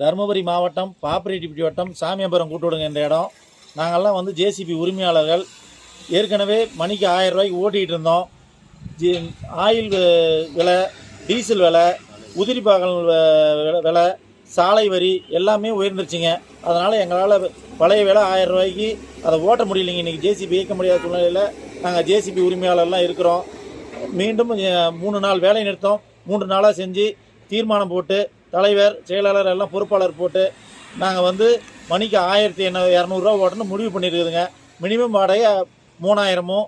தருமபுரி மாவட்டம் பாப்பிரெட்டிப்பட்டி வட்டம் சாமியாபுரம் கூட்டுவிடுங்க இந்த இடம். நாங்கள்லாம் வந்து ஜேசிபி உரிமையாளர்கள். ஏற்கனவே மணிக்கு ஆயிரம் ரூபாய்க்கு ஓட்டிகிட்டு இருந்தோம். ஜி ஆயில் விலை டீசல் விலை உதிரி பாகங்கள் விலை சாலை வரி எல்லாமே உயர்ந்துருச்சுங்க. அதனால் எங்களால் பழைய விலை ஆயிரம் ரூபாய்க்கு அதை ஓட்ட முடியலைங்க. இன்றைக்கி ஜேசிபி இயக்க முடியாத சூழ்நிலையில் நாங்கள் ஜேசிபி உரிமையாளர்லாம் இருக்கிறோம். மீண்டும் மூணு நாள் வேலை நிறுத்தம். மூன்று நாளாக செஞ்சு தீர்மானம் போட்டு தலைவர் செயலாளர் எல்லாம் பொறுப்பாளர் போட்டு நாங்கள் வந்து மணிக்கு ஆயிரத்தி என்ன இரநூறுவா ஓட்டணும் முடிவு பண்ணியிருக்குதுங்க மினிமம் வாடகை மூணாயிரமும்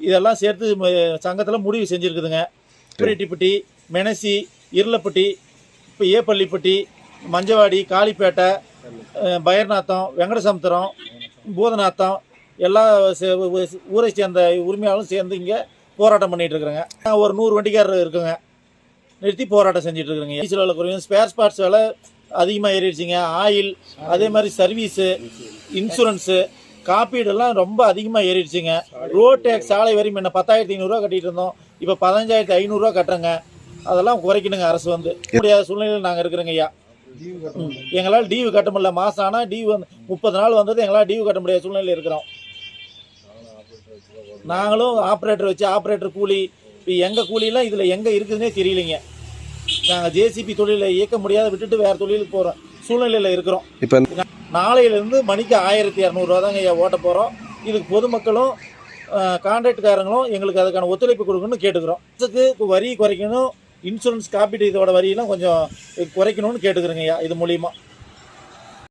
இதெல்லாம் சேர்த்து சங்கத்தில் முடிவு செஞ்சுருக்குதுங்க. பிரிட்டிப்பட்டி மெனசி இருளப்பட்டி இப்போ ஏப்பள்ளிப்பட்டி மஞ்சவாடி காளிப்பேட்டை அஹ், பயர்நாத்தம் வெங்கடசமுத்திரம் பூதநாத்தம் எல்லா சே- ஊரை சேர்ந்த உரிமையாளரும் சேர்ந்து இங்கே போராட்டம் பண்ணிகிட்டு இருக்கிறேங்க. நாங்கள் ஒரு நூறு வண்டிக்காரர் இருக்குங்க. நிறுத்தி போராட்டம் செஞ்சுட்டு இருக்கிறீங்க டீசல் விலை குறையும். ஸ்பேர் பார்ட்ஸ் விலை அதிகமாக ஏறிடுச்சிங்க. ஆயில் அதே மாதிரி சர்வீஸு இன்சூரன்ஸு காப்பீடெல்லாம் ரொம்ப அதிகமாக ஏறிடுச்சுங்க. ரோட் டேக்ஸ் சாலை வரி முன்ன பத்தாயிரத்தி ஐநூறுரூவா கட்டிட்டு இருந்தோம் இப்போ பதினஞ்சாயிரத்தி ஐநூறுரூவா கட்டுறேங்க. அதெல்லாம் குறைக்கணுங்க அரசு வந்து. முடியாத சூழ்நிலையில் நாங்கள் இருக்கிறோங்க ஐயா. எங்களால் டியூ கட்ட முடியல. மாதம் ஆனால் டியூ வந்து முப்பது நாள் வந்தது எங்களால் டியூ கட்ட முடியாத சூழ்நிலையில் இருக்கிறோம். நாங்களும் ஆப்ரேட்டர் வச்சு ஆப்ரேட்டர் கூலி இப்போ எங்கள் கூலியெலாம் இதில் எங்கே இருக்குதுன்னே தெரியலைங்க. நாங்கள் ஜேசிபி தொழிலை இயக்க முடியாத விட்டுட்டு வேறு தொழிலுக்கு போகிறோம் சூழ்நிலையில் இருக்கிறோம். இப்போ நாளையிலேருந்து மணிக்கு ஆயிரத்தி இரநூறுவா தாங்க ஐயா ஓட்ட போகிறோம் இதுக்கு பொதுமக்களும் கான்ட்ராக்ட்காரங்களும் எங்களுக்கு அதுக்கான ஒத்துழைப்பு கொடுக்கணும்னு கேட்டுக்கிறோம். இதுக்கு வரி குறைக்கணும் இன்சூரன்ஸ் காப்பீடு இதோட வரியெல்லாம் கொஞ்சம் குறைக்கணும்னு கேட்டுக்கிறேங்க ஐயா இது மூலியமாக